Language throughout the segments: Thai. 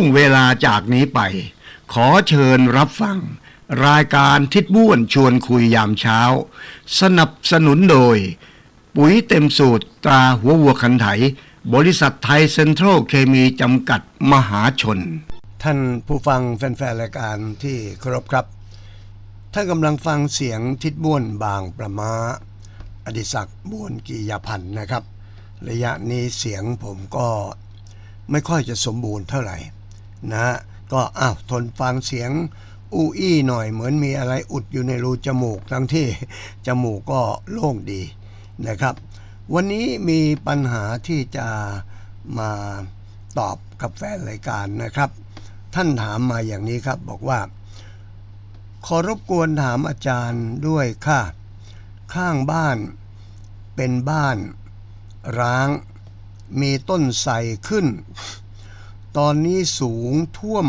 วงเวลาจากนี้ไป ขอเชิญรับฟัง รายการทิดบ้วนชวนคุยยามเช้า สนับสนุนโดย ปุ๋ยเต็มสูตรตราหัววัวคันไถ บริษัทไทยเซ็นทรัลเคมีจำกัดมหาชน ท่านผู้ฟังแฟนๆรายการที่เคารพครับท่านกำลังฟังเสียงทิดบ้วนบางประมาอดิศักดิ์บ้วนกียพันธ์นะครับ ระยะนี้เสียงผมก็ไม่ค่อยจะสมบูรณ์เท่าไหร่ นะก็อ้าวทนฟังเสียงอู้อี้หน่อยเหมือนมีอะไรอุดอยู่ในรูจมูกทั้งที่จมูกก็โล่งดีนะครับ วันนี้มีปัญหาที่จะมาตอบกับแฟนรายการนะครับ ท่านถามมาอย่างนี้ครับบอกว่า ขอรบกวนถามอาจารย์ด้วยค่ะ ข้างบ้านเป็นบ้านร้างมีต้นไทรขึ้น ตอนนี้สูงท่วม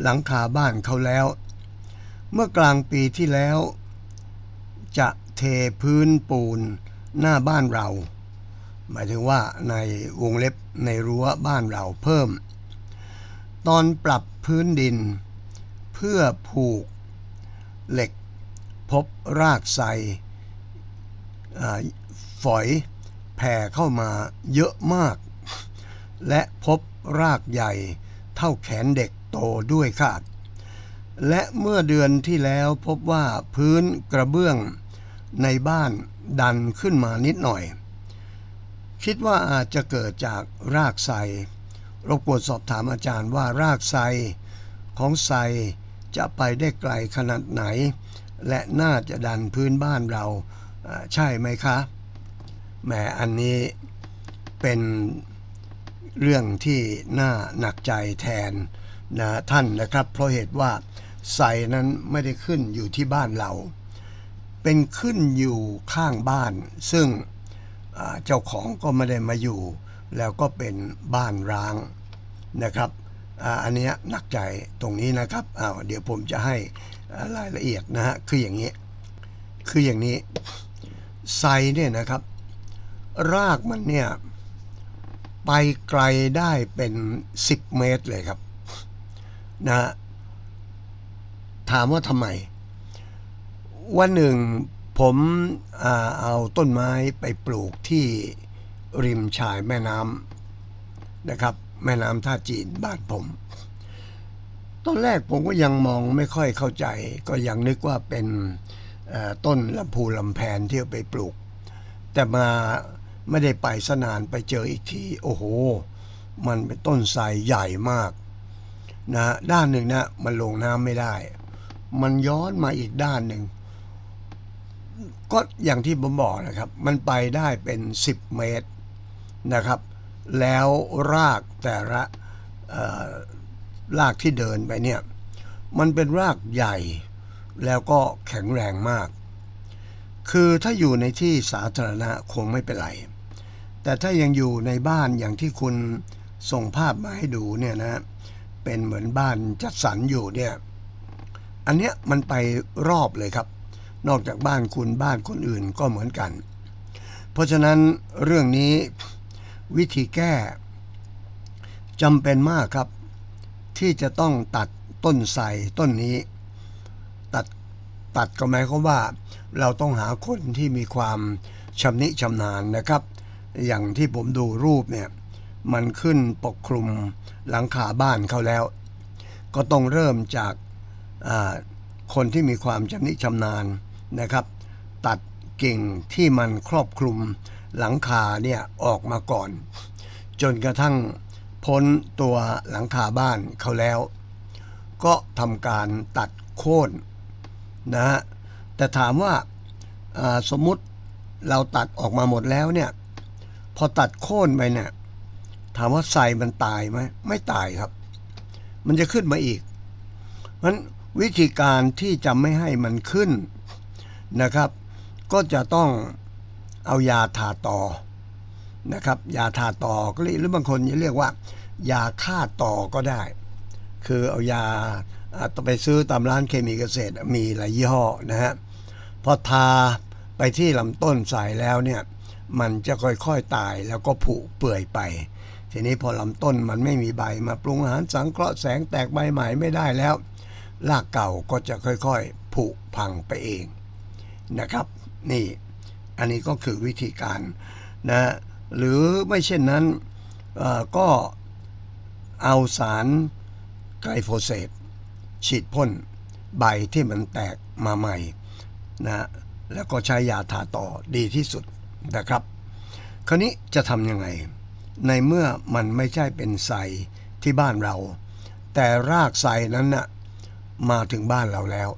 หลังคาบ้านเขาแล้ว เมื่อกลางปีที่แล้ว จะเทพื้นปูนหน้าบ้านเรา หมายถึงว่าในวงเล็บในรั้วบ้านเราเพิ่ม ตอนปรับพื้นดิน เพื่อผูกเหล็ก พบรากไทรอ่าฝอยแผ่เข้ามาเยอะมาก และพบรากใหญ่เท่าแขนเด็กโตด้วยค่ะและเมื่อเดือนที่แล้วพบว่าพื้นกระเบื้องในบ้านดันขึ้นมานิดหน่อย คิดว่าอาจจะเกิดจากรากไทรรบกวนสอบถามอาจารย์ว่ารากไทรของไทรจะไปได้ไกลขนาดไหน และน่าจะดันพื้นบ้านเราอ่าใช่ไหมคะแหมอันนี้เป็น เรื่องที่น่าหนักใจแทนนะท่านนะครับ เพราะเหตุว่าไทรนั้นไม่ได้ขึ้นอยู่ที่บ้านเรา เป็นขึ้นอยู่ข้างบ้าน ซึ่งเจ้าของก็ไม่ได้มาอยู่ แล้วก็เป็นบ้านร้างนะครับอ,อันนี้หนักใจตรงนี้นะครับอ้าวเดี๋ยวผมจะให้อ่ารายละเอียดนะฮะคืออย่างนี้ คืออย่างนี้ไทรเนี่ยนะครับ รากมันเนี่ย ไปไกลได้เป็น 10 เมตรเลยครับนะถามว่าทำไม วันหนึ่งผมอเอาต้นไม้ไปปลูกที่ริมชายแม่น้ำนะครับ แม่น้ำท่าจีนบ้านผมตอนแรกผมก็ยังมองไม่ค่อยเข้าใจ ก็ยังนึกว่าเป็นต้นลำพูลำแพนที่เอาไปปลูก แต่มา ไม่ได้ไปสนานไปเจออีกทีโอ้โห มันเป็นต้นไทรใหญ่มากนะด้านหนึ่งนะมันลงน้ำไม่ได้ มันย้อนมาอีกด้านหนึ่ง ก็อย่างที่ผมบอกนะครับ มันไปได้เป็น 10 เมตรนะครับ แล้วรากแต่ละรากที่เดินไปเนี่ย มันเป็นรากใหญ่แล้วก็แข็งแรงมาก คือถ้าอยู่ในที่สาธารณะคงไม่เป็นไร แต่ถ้ายังอยู่ในบ้านอย่างที่คุณส่งภาพมาให้ดูเนี่ยนะ เป็นเหมือนบ้านจัดสรรอยู่เนี่ย อันเนี้ยมันไปรอบเลยครับ นอกจากบ้านคุณบ้านคนอื่นก็เหมือนกัน เพราะฉะนั้นเรื่องนี้วิธีแก้จำเป็นมากครับ ที่จะต้องตัดต้นไทรต้นนี้ ตัดตัดก็หมายความว่า เราต้องหาคนที่มีความชำนิชำนาญนะครับ อย่างที่ผมดูรูปเนี่ย มันขึ้นปกคลุมหลังคาบ้านเขาแล้ว ก็ต้องเริ่มจากาคนที่มีความชำนิชำนาญนะครับ ตัดกิ่งที่มันครอบคลุมหลังคาเนี่ยออกมาก่อน จนกระทั่งพ้นตัวหลังคาบ้านเขาแล้ว ก็ทำการตัดโค่นนะฮะแต่ถามว่าอ่าสมมุติเราตัดออกมาหมดแล้วเนี่ย พอตัดโค่นไปเนี่ยถามว่าไทรมันตายไหมไม่ตายครับ มันจะขึ้นมาอีกเพราะนั้นวิธีการที่จะไม่ให้มันขึ้นนะครับ ก็จะต้องเอายาทาต่อนะครับ ยาทาต่อก็เรียกหรือบางคนจะเรียกว่า ยาฆ่าต่อก็ได้ คือเอายาอ่าไปซื้อตามร้านเคมีเกษตรมีหลายยี่ห้อนะฮะพอทาไปที่ลำต้นใส่แล้วเนี่ย มันจะค่อยๆตายแล้วก็ผุเปื่อยไป ทีนี้พอลำต้นมันไม่มีใบมาปรุงอาหารสังเคราะห์แสงแตกใบใหม่ไม่ได้แล้วรากเก่าก็จะค่อยๆผุพังไปเองนะครับ นี่อันนี้ก็คือวิธีการนะหรือไม่เช่นนั้นก็เอาสารไกลโฟเสตฉีดพ่นใบที่มันแตกมาใหม่นะแล้วก็ใช้ยาทาต่อดีที่สุด นะครับ คราวนี้จะทำยังไง ในเมื่อมันไม่ใช่เป็นไทรที่บ้านเรา แต่รากไทรนั้นนะ่ะมาถึงบ้านเราแล้ว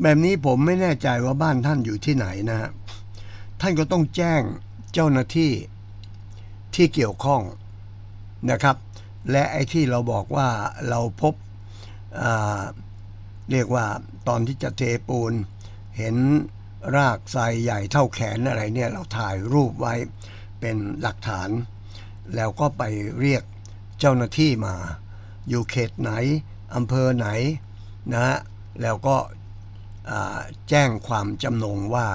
แบบนี้ผมไม่แน่ใจว่าบ้านท่านอยู่ที่ไหนนะฮะท่านก็ต้องแจ้งเจ้าหน้าที่ที่เกี่ยวข้องนะครับ และไอ้ที่เราบอกว่าเราพบอ่าเรียกว่าตอนที่จะเทปูนเห็น รากไทรใหญ่เท่าแขนอะไรเนี่ยเราถ่ายรูปไว้เป็นหลักฐาน แล้วก็ไปเรียกเจ้าหน้าที่มา อยู่เขตไหนอำเภอไหนนะฮะแล้วก็แจ้งความจำนงว่า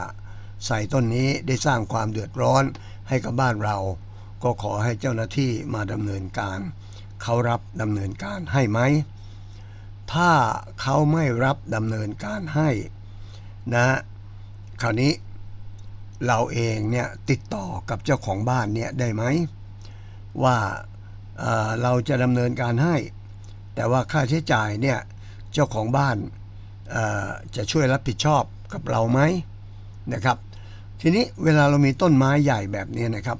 ไทรต้นนี้ได้สร้างความเดือดร้อนให้กับบ้านเรา ก็ขอให้เจ้าหน้าที่มาดำเนินการ เขารับดำเนินการให้ไหม ถ้าเขาไม่รับดำเนินการให้นะ คราวนี้เราเองเนี่ยติดต่อกับเจ้าของบ้านเนี่ยได้ไหมว่าเเราจะดำเนินการให้ แต่ว่าค่าใช้จ่ายเนี่ยเจ้าของบ้านจะช่วยรับผิดชอบกับเราไหมนะครับ ทีนี้เวลาเรามีต้นไม้ใหญ่แบบนี้นะครับ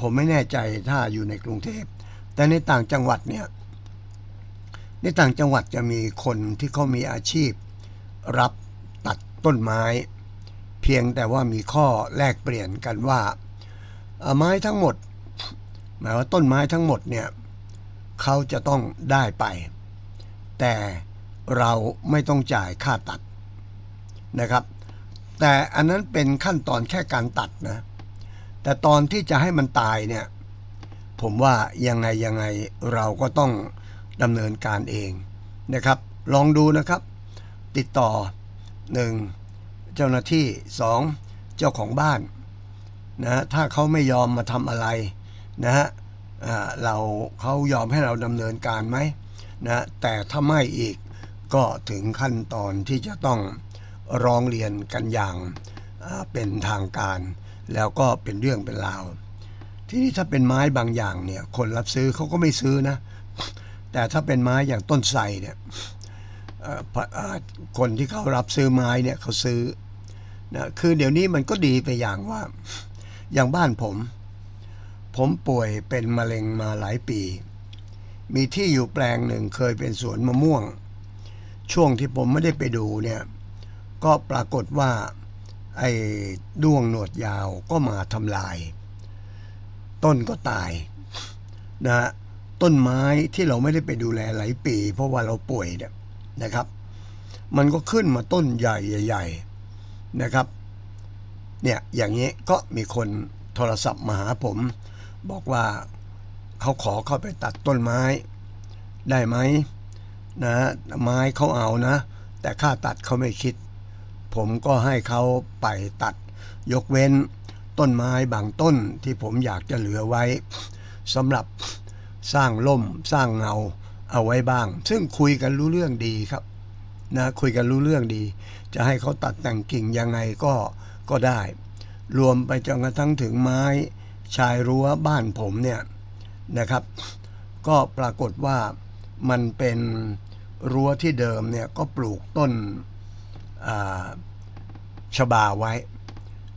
ผมไม่แน่ใจถ้าอยู่ในกรุงเทพ แต่ในต่างจังหวัดเนี่ยในต่างจังหวัดจะมีคนที่เขามีอาชีพรับ ต้นไม้ เพียงแต่ว่ามีข้อแลกเปลี่ยนกันว่าไม้ทั้งหมด หมายว่าต้นไม้ทั้งหมดเนี่ยเขาจะต้องได้ไป แต่เราไม่ต้องจ่ายค่าตัดนะครับ แต่อันนั้นเป็นขั้นตอนแค่การตัดนะแต่ตอนที่จะให้มันตายเนี่ยผมว่ายังไงยังไงเราก็ต้องดำเนินการเองนะครับ ลองดูนะครับ ติดต่อ 1. เจ้าหน้าที่ 2. เจ้าของบ้านนะฮะถ้าเขาไม่ยอมมาทำอะไรนะฮะเราเขายอมให้เราดำเนินการไหมนะแต่ถ้าไม่อีกก็ถึงขั้นตอนที่จะต้องร้องเรียนกันอย่างเป็นทางการ แล้วก็เป็นเรื่องเป็นราว ที่นี่ถ้าเป็นไม้บางอย่างเนี่ยคนรับซื้อเขาก็ไม่ซื้อนะ แต่ถ้าเป็นไม้อย่างต้นไทรเนี่ย คนที่เขารับซื้อไม้เนี่ยเขาซื้อนะคือเดี๋ยวนี้มันก็ดีไปอย่างว่า อย่างบ้านผม ผมป่วยเป็นมะเร็งมาหลายปี มีที่อยู่แปลงหนึ่งเคยเป็นสวนมะม่วง ช่วงที่ผมไม่ได้ไปดูเนี่ย ก็ปรากฏว่าไอ้ด้วงหนวดยาวก็มาทำลาย ต้นก็ตายนะต้นไม้ที่เราไม่ได้ไปดูแลหลายปี เพราะว่าเราป่วยเนี่ย นะครับ มันก็ขึ้นมาต้นใหญ่ๆนะครับ เนี่ยอย่างนี้ก็มีคนโทรศัพท์มาหาผม บอกว่าเขาขอเข้าไปตัดต้นไม้ได้ไหมนะไม้เขาเอานะ แต่ค่าตัดเขาไม่คิด ผมก็ให้เขาไปตัด ยกเว้นต้นไม้บางต้นที่ผมอยากจะเหลือไว้สำหรับสร้างล่มสร้างเงา เอาไว้บ้าง ซึ่งคุยกันรู้เรื่องดีครับนะคุยกันรู้เรื่องดี จะให้เขาตัดแต่งกิ่งยังไงก็ก็ได้ รวมไปจนกระทั่งถึงไม้ชายรั้วบ้านผมเนี่ยนะครับ ก็ปรากฏว่ามันเป็นรั้วที่เดิมเนี่ยก็ปลูกต้นอ่าชบาไว้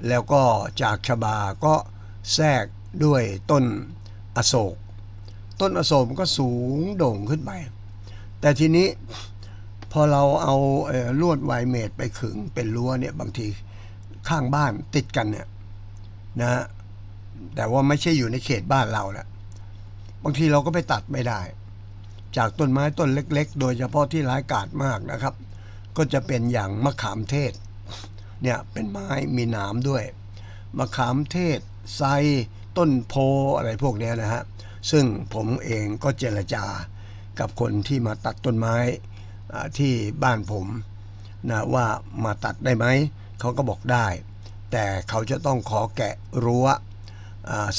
แล้วก็จากชบาก็แทรกด้วยต้นอโศก ต้นอโศกมันก็สูงโด่งขึ้นไป แต่ทีนี้พอเราเอาเออลวดไวเมดไปขึงเป็นรั้วเนี่ยบางทีข้างบ้านติดกันเนี่ยนะฮะแต่ว่าไม่ใช่อยู่ในเขตบ้านเราแหละบางทีเราก็ไปตัดไม่ได้ จากต้นไม้ต้นเล็ก ๆ โดยเฉพาะที่ร้ายกาจมากนะครับ ก็จะเป็นอย่างมะขามเทศเนี่ยเป็นไม้มีหนามด้วยมะขามเทศไทรต้นโพอะไรพวกเนี้ยนะฮะ ซึ่งผมเองก็เจรจากับคนที่มาตัดต้นไม้ที่บ้านผมนะว่ามาตัดได้ไหม เขาก็บอกได้ แต่เขาจะต้องขอแกะรั้ว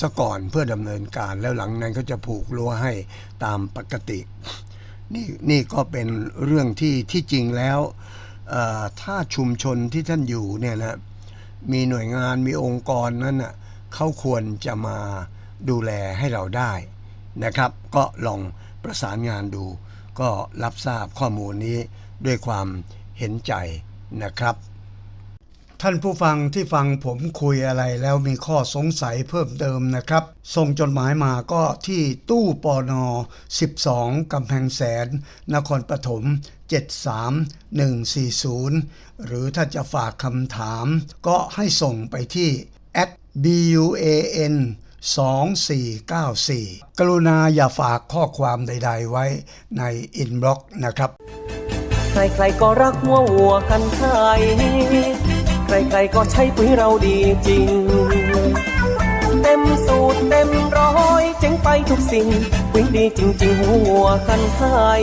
ซะก่อนเพื่อดำเนินการแล้วหลังนั้นก็จะผูกรั้วให้ตามปกตินี่นี่ก็เป็นเรื่องที่ที่จริงแล้วถ้าชุมชนที่ท่านอยู่เนี่ยนะมีหน่วยงานมีองค์กรนั้นน่ะเขาควรจะมาดูแลให้เราได้ นะครับ ก็ลองประสานงานดู ก็รับทราบข้อมูลนี้ด้วยความเห็นใจนะครับ ท่านผู้ฟังที่ฟังผมคุยอะไรแล้วมีข้อสงสัยเพิ่มเติมนะครับ ส่งจดหมายมาก็ที่ตู้ปอนอ12 กำแพงแสน นครปฐม73140 หรือถ้าจะฝากคำถามก็ให้ส่งไปที่ at buan 2494 กรุณาอย่าฝากข้อความใด ๆ ไว้ในอินบล็อกนะครับ ใครๆก็รักหัววัวกันไทยใครๆก็ใช้ปุ๋ยเราดีจริง เต็มสูตรเต็มร้อยเจ๋งไปทุกสิ่ง ปุ๋ยดีจริงๆหัววัวกันไทย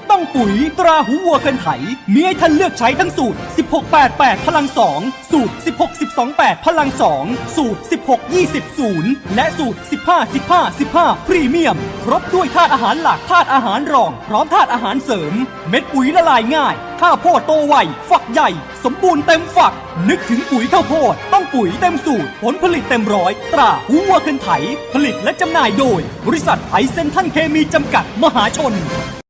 ต้องปุ๋ย ตราหูวัวคันไถ มีให้ท่านเลือกใช้ทั้งสูตร 1688 พลัง 2 สูตร 16 12 8 พลัง 2 สูตร 16 20 0 และสูตร 15 15 15 พรีเมียม ครบด้วยธาตุอาหารหลักธาตุอาหารรอง พร้อมธาตุอาหารเสริม เม็ดปุ๋ยละลายง่าย ข้าวโพดโตไว ฝักใหญ่ สมบูรณ์เต็มฝัก นึกถึงปุ๋ยข้าวโพด ต้องปุ๋ยเต็มสูตร ผลผลิตเต็มร้อย ตราหูวัวคันไถ ผลิตและจำหน่ายโดย บริษัทไทยเซนทันเคมีจำกัดมหาชน